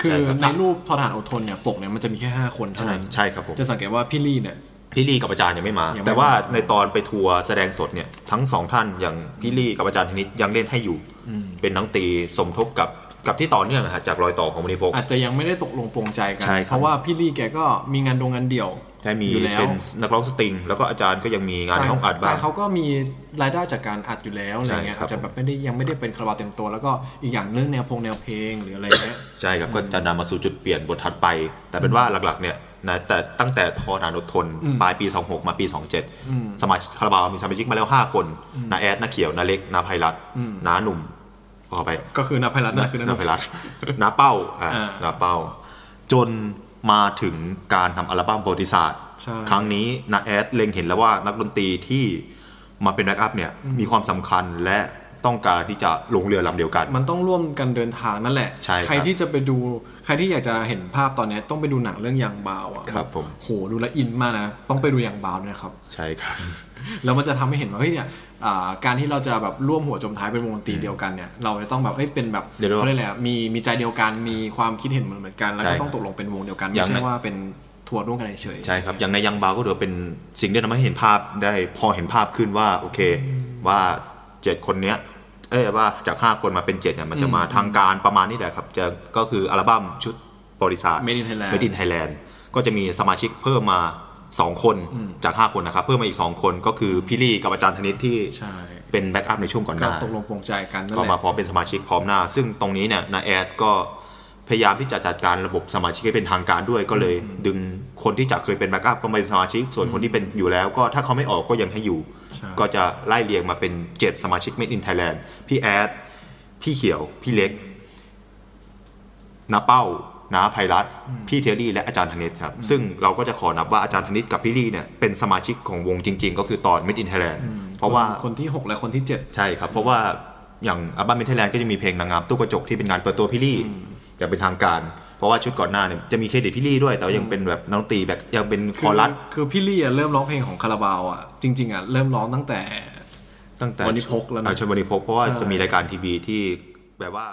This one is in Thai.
คือใช่รับในรูปทอทหารอดทนเนี่ยปกเนี่ยมันจะมีแค่ 5 คนเท่าใช่นั้นใช่ครับผมจะสังเกตว่าพี่ลี่เนี่ยพี่ลี่กับอาจารย์ยังไม่มายังไม่แต่ว่ามาในตอนไปทัวร์แสดงสดเนี่ยทั้งสองท่านอย่างพี่ลี่กับอาจารย์ธนิตยังเล่นให้อยู่ เป็นนักดนตรีสมทบกับ กับที่ต่อเนื่องนะฮะจากรอยต่อของมณีพก อาจจะยังไม่ได้ตกลงปรงใจกัน ใช่ครับ เพราะว่าพี่ลี่แกก็มีงานดงงานเดี่ยว ใช่มีอยู่แล้ว เป็นนักร้องสตริง แล้วก็อาจารย์ก็ยังมีงานในห้องอัดบ้าง จเขาก็มีรายได้จากการอัดอยู่แล้วอะไรเงี้ยใช่ครับ อาจจะแบบไม่ได้ยังไม่ได้เป็นคาราบาวเต็มตัว แล้วก็อีกอย่างเรื่องแนวพงแนวเพลงหรืออะไรเงี้ย ใช่ครับก็จะนำมาสู่จุดเปลี่ยนบทถัดไป แต่เป็นว่าหลักๆเนี่ยนะแต่ตั้งแต่ทอหนานอดทนอืมปลายปี 26 มาปีอืม27 สมาชิกคาราบาวมีสมาชิกมาแล้ว 5 คนนาแอดนาเขียวนาเล็กนาไพรัตน์อืมนาหนุ่ม ขอไปก็คือนาไพรัตน์นั่นคือนานาไพรัตน์นาเป้าอ่าอ่านาเป้า จนมาถึงการทำอัลบั้มประวัติศาสตร์ใช่ครั้งนี้นาแอดเล็งเห็นแล้วว่านักดนตรีที่มาเป็นแบ็กอัพเนี่ยมีความสำคัญและ ต้องการที่จะลงเรือลำเดียวกัน มันต้องร่วมกันเดินทางนั่นแหละ ใช่ครับใครที่จะไปดูใครที่อยากจะเห็นภาพตอนเนี้ยต้องไปดูหนังเรื่องยางบาวอะครับผม โหดูแลวอินมากนะ ต้องไปดูยางบาวด้วยนะครับ ใช่ครับ แล้วมันจะทำให้เห็นว่าเฮ้ยเนี่ยอ่าการที่เราจะแบบร่วมหัวจมท้ายเป็นวงดนตรีเดียวกันเนี่ยเราจะต้องแบบเอ้ยเป็นแบบเดี๋ยวเขาเรียกอะไรอะมีมีใจเดียวกันมีความคิดเห็นเหมือนเหมือนกัน แล้วใช่ก็ครับต้องตกลงเป็นวงเดียวกันอไม่ย่างใช่นั้นว่าเป็นทัวร์ร่วมกันเฉยๆ ใช่ครับ อย่างในยังบาวก็ถือว่าเป็นสิ่งที่ทำให้เห็นภาพได้พอเห็นภาพขึ้นว่าโอเค ว่า เจ็ดคนเนี้ยเอ้ยว่าจาก 5 คนมาเป็น 7เนี่ยมันจะมาทางการประมาณนี้แหละครับจะก็คืออัลบั้มชุดบริษัท Made in Thailand Made in Thailand ก็จะมีสมาชิกเพิ่มมา 2 คนจาก 5 คนนะครับ เพิ่มมาอีก 2 คนก็คือพี่ลี่กับอาจารย์ธนิตที่ใช่เป็นแบ็กอัพในช่วงก่อนหก็น้าตกลงปรงใจกันนั่นก็แหมาละพร้อมเป็นสมาชิกพร้อมหน้า ซึ่งตรงนี้เนี่ยนาแอดก็ พยายามที่จะจัดการระบบสมาชิกให้เป็นทางการด้วยก็เลย ดึงคนที่จะเคยเป็นแบ็กอัพก็มาเป็นสมาชิก ส่วนคนที่เป็นอยู่แล้ว ก็ถ้าเขาไม่ออกก็ยังให้อยู่ ใช่ ก็จะไล่เรียงมาเป็น 7 สมาชิก Made in Thailand พี่แอด พี่เขียว พี่เล็กนาเป้านาไพรัตน์พี่เทียรี่และอาจารย์ธนิตครับ ซึ่งเราก็จะขอนับว่าอาจารย์ธนิตกับพี่ลี่เนี่ยเป็นสมาชิกของวงจริง ๆ ก็คือตอน Made in Thailand เพราะว่า คนคนที่ 6 และคนที่ 7 ใช่ครับ เพราะว่าอย่างอัลบั้มเมทัลแลนด์ก็จะมีเพลงนางงามตู้กระจกที่เป็นงานเปิดตัวพี่ลี่ อย่างเป็นทางการ เพราะว่าชุดก่อนหน้าเนี่ยจะมีเครดิตพี่ลี่ด้วย แต่ว่ายังเป็นแบบนักดนตรีแบบยังเป็นคอรัสคือพี่ลี่อะเริ่มร้องเพลงของคาราบาวอะจริงๆอะเริ่มร้องตั้งแต่ตั้งแต่วันนี้พกแล้วนะ อ่าชวนวันนี้พกเพราะว่าใช่ จะมีรายการทีวีที่แบบว่า